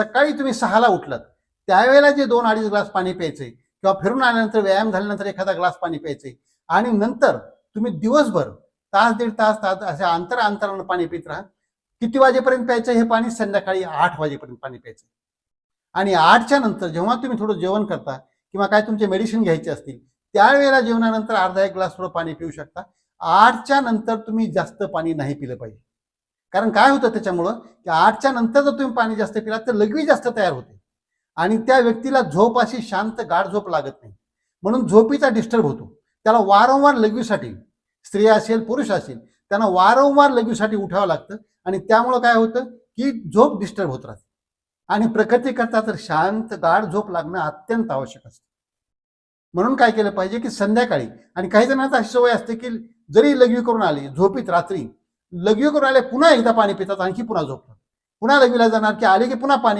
सकाळी तुम्ही सहाला उठलात. त्यावेळेला जे दोन अडीच ग्लास पाणी प्यायचे किंवा फिरून आल्यानंतर व्यायाम झाल्यानंतर एखादा ग्लास पाणी प्यायचे आणि नंतर तुम्ही दिवसभर तास दीड तास तास अशा अंतर अंतरानं पाणी पित राहा. किती वाजेपर्यंत प्यायचं हे पाणी? संध्याकाळी आठ वाजेपर्यंत पाणी प्यायचं. आणि आठच्या नंतर जेव्हा तुम्ही थोडं जेवण करता किंवा काय तुमचे मेडिसिन घ्यायचे असतील त्यावेळेला जेवणानंतर अर्धा एक ग्लास थोडं पाणी पिऊ शकता. आठच्या नंतर तुम्ही जास्त पाणी नाही पिलं पाहिजे. कारण काय होतं त्याच्यामुळं? की आठच्या नंतर जर तुम्ही पाणी जास्त पिलात तर लघवी जास्त तयार होते. आणि त्या व्यक्तीला झोप अशी शांत गाढ झोप लागत नाही. म्हणून झोपीचा डिस्टर्ब होतो. त्याला वारंवार लघवीसाठी स्त्रिया असेल पुरुष असेल त्यांना वारंवार लघवीसाठी उठावं लागतं. आणि त्यामुळं काय होतं? की झोप डिस्टर्ब होत राहते. आणि प्रकृती करता तर शांत गाढ झोप लागणं अत्यंत आवश्यक असतं. म्हणून काय केलं पाहिजे की संध्याकाळी आणि काही जणांना अशी सवय असते की जरी लघवी करून आली झोपीत रात्री लघवी करून आले पुन्हा एकदा पाणी पितात आणखी पुन्हा झोपतात. पुन्हा लघवीला जाणार की आले की पुन्हा पाणी